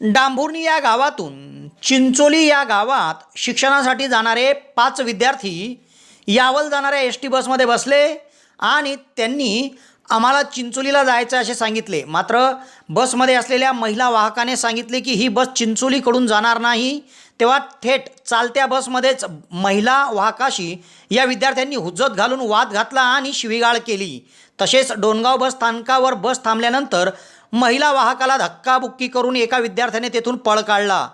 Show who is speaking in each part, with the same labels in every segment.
Speaker 1: डांभुर्णी या गावातून चिंचोली या गावात शिक्षणासाठी जाणारे पाच विद्यार्थी यावल जाणाऱ्या एस टी बसमध्ये बसले आणि त्यांनी आम्हाला चिंचोलीला जायचं असे सांगितले. मात्र बसमध्ये असलेल्या महिला वाहकाने सांगितले की ही बस चिंचोलीकडून जाणार नाही. तेव्हा थेट चालत्या बसमध्येच महिला वाहकाशी या विद्यार्थ्यांनी हुज्जत घालून वाद घातला आणि शिवीगाळ केली. तसेच डोणगाव बस स्थानकावर बस थांबल्यानंतर महिला वाहकाला धक्काबुक्की करून एका विद्यार्थ्याने तेथून पळ काढला.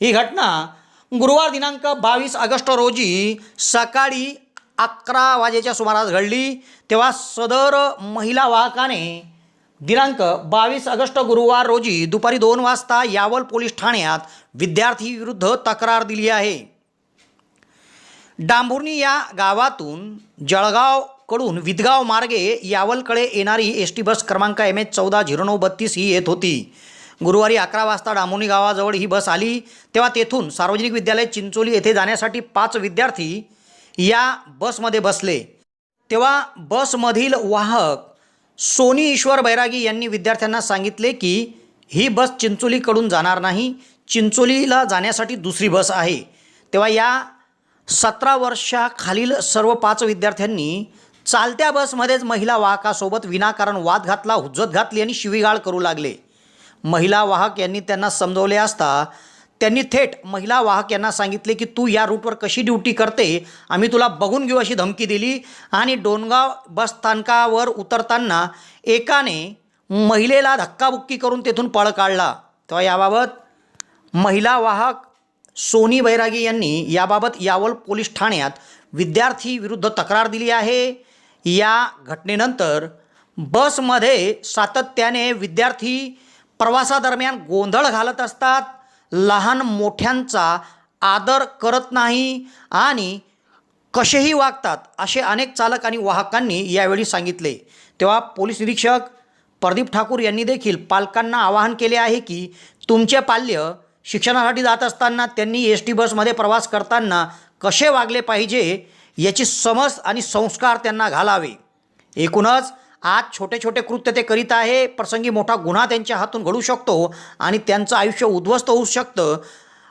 Speaker 1: ही घटना गुरुवार दिनांक बावीस ऑगस्ट रोजी सकाळी अकरा वाजेच्या सुमारास घडली. तेव्हा सदर महिला वाहकाने दिनांक बावीस ऑगस्ट गुरुवार रोजी दुपारी दोन वाजता यावल पोलीस ठाण्यात विद्यार्थीविरुद्ध तक्रार दिली आहे. डांभुर्णी या गावातून जळगाव कडून विदगाव मार्गे यावलकडे येणारी एस टी बस क्रमांक एम एच चौदा झिरो नऊ बत्तीस ही येत होती. गुरुवारी अकरा वाजता डामोनी गावाजवळ ही बस आली. तेव्हा तेथून सार्वजनिक विद्यालय चिंचोली येथे जाण्यासाठी पाच विद्यार्थी या बसमध्ये बसले. तेव्हा बसमधील वाहक सोनी ईश्वर बैरागी यांनी विद्यार्थ्यांना सांगितले की ही बस चिंचोलीकडून जाणार नाही. चिंचोलीला जाण्यासाठी दुसरी बस आहे. तेव्हा या सतरा वर्षाखालील सर्व पाच विद्यार्थ्यांनी चालत्या बसमध्येच महिला वाहकासोबत विनाकारण वाद घातला हुज्जत घातली आणि शिवीगाळ करू लागले. महिला वाहक यांनी त्यांना समजवले असता त्यांनी थेट महिला वाहक यांना सांगितले की तू या रूटवर कशी ड्युटी करते? आम्ही तुला बघून घेऊ अशी धमकी दिली. आणि डोनगाव बस स्थानकावर उतरताना एकाने महिलेला धक्काबुक्की करून तेथून पळ काढला. तेव्हा याबाबत महिला वाहक सोनी बैरागी यांनी याबाबत यावल पोलीस ठाण्यात विद्यार्थी विरुद्ध तक्रार दिली आहे. या घटनेनंतर बसमध्ये सातत्याने विद्यार्थी प्रवासादरम्यान गोंधळ घालत असतात. लहान मोठ्यांचा आदर करत नाही आणि कसेही वागतात असे अनेक चालक आणि वाहकांनी यावेळी सांगितले. तेव्हा पोलीस निरीक्षक प्रदीप ठाकूर यांनी देखील पालकांना आवाहन केले आहे की तुमचे पाल्य शिक्षणासाठी जात असताना त्यांनी एस टी बसमध्ये प्रवास करताना कसे वागले पाहिजे याची समज आणि संस्कार त्यांना घालावे. एकूणच आज छोटे छोटे कृत्य ते करीत आहे प्रसंगी मोठा गुन्हा त्यांच्या हातून घडू शकतो आणि त्यांचं आयुष्य उद्ध्वस्त होऊ शकतं.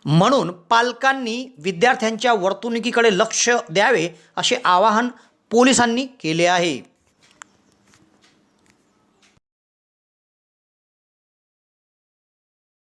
Speaker 1: म्हणून पालकांनी विद्यार्थ्यांच्या वर्तणुकीकडे लक्ष द्यावे असे आवाहन पोलिसांनी केले आहे.